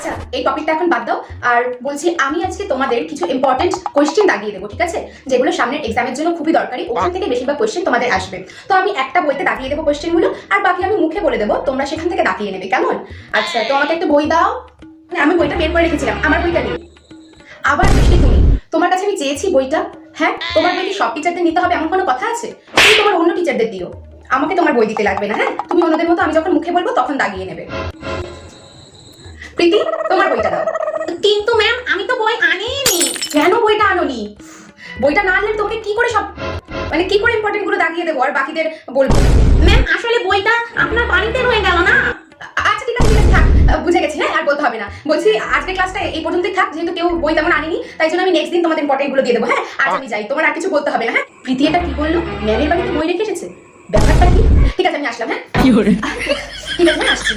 আচ্ছা এই টপিকটা এখন বাদ দাও। আর বলছি আমি আজকে তোমাদের কিছু ইম্পর্টেন্ট কোয়েশ্চেন দাগিয়ে দেবো ঠিক আছে? যেগুলো সামনের এক্সামের জন্য খুবই দরকারি ওখান থেকে বেশিরভাগ কোয়েশ্চেন তোমাদের আসবে। তো আমি একটা বইতে দাগিয়ে দেবো কোয়েশ্চেনগুলো আর বাকি আমি মুখে বলে দেবো তোমরা সেখান থেকে দাগিয়ে নেবে কেমন? আচ্ছা তো আমাকে একটা বই দাও। না, আমি বইটা বের করে রেখেছিলাম আমার বইটা নেই। আবার বৃষ্টি তুমি তোমার কাছে আমি চেয়েছি বইটা হ্যাঁ? তোমার বই কি সব টিচারদের নিতে হবে এমন কোনো কথা আছে? তুমি তোমার অন্য টিচারদের দিও। আমাকে তোমার বই দিতে লাগবে না হ্যাঁ? তুমি অন্যদের মতো আমি যখন মুখে বলব তখন দাগিয়ে নেবে। প্রীতি তোমার বইটা দাও। কিন্তু ম্যাম আমি তো বই আনিনি। কেন বইটা আনোনি? বইটা না আনলে তোমাকে কি করে সব মানে কি করে ইম্পর্টেন্টগুলো দাগিয়ে দেবো আর বাকিদের বলব? ম্যাম আসলে বইটা আপনার বাড়িতে রয়ে গেল না? আচ্ছা ঠিক আছে ঠিক আছে থাক। বুঝে গেছি হ্যাঁ আর বলতে হবে না। বলছি আজকে ক্লাসটা এই পর্যন্তই থাক যেহেতু কেউ বই তেমন আনিনি তাই জন্য আমি নেক্সট দিন তোমাদের ইম্পর্টেন্টগুলো দিয়ে দেবো হ্যাঁ? আজ আমি যাই তোমার আর কিছু বলতে হবে না হ্যাঁ? প্রীতি এটা কি বলল? ম্যামের বাড়িতে বই রেখে এসেছে? ব্যাপারটা কি? ঠিক আছে আমি আসলাম হ্যাঁ? ঠিক আছে আমি আসছি।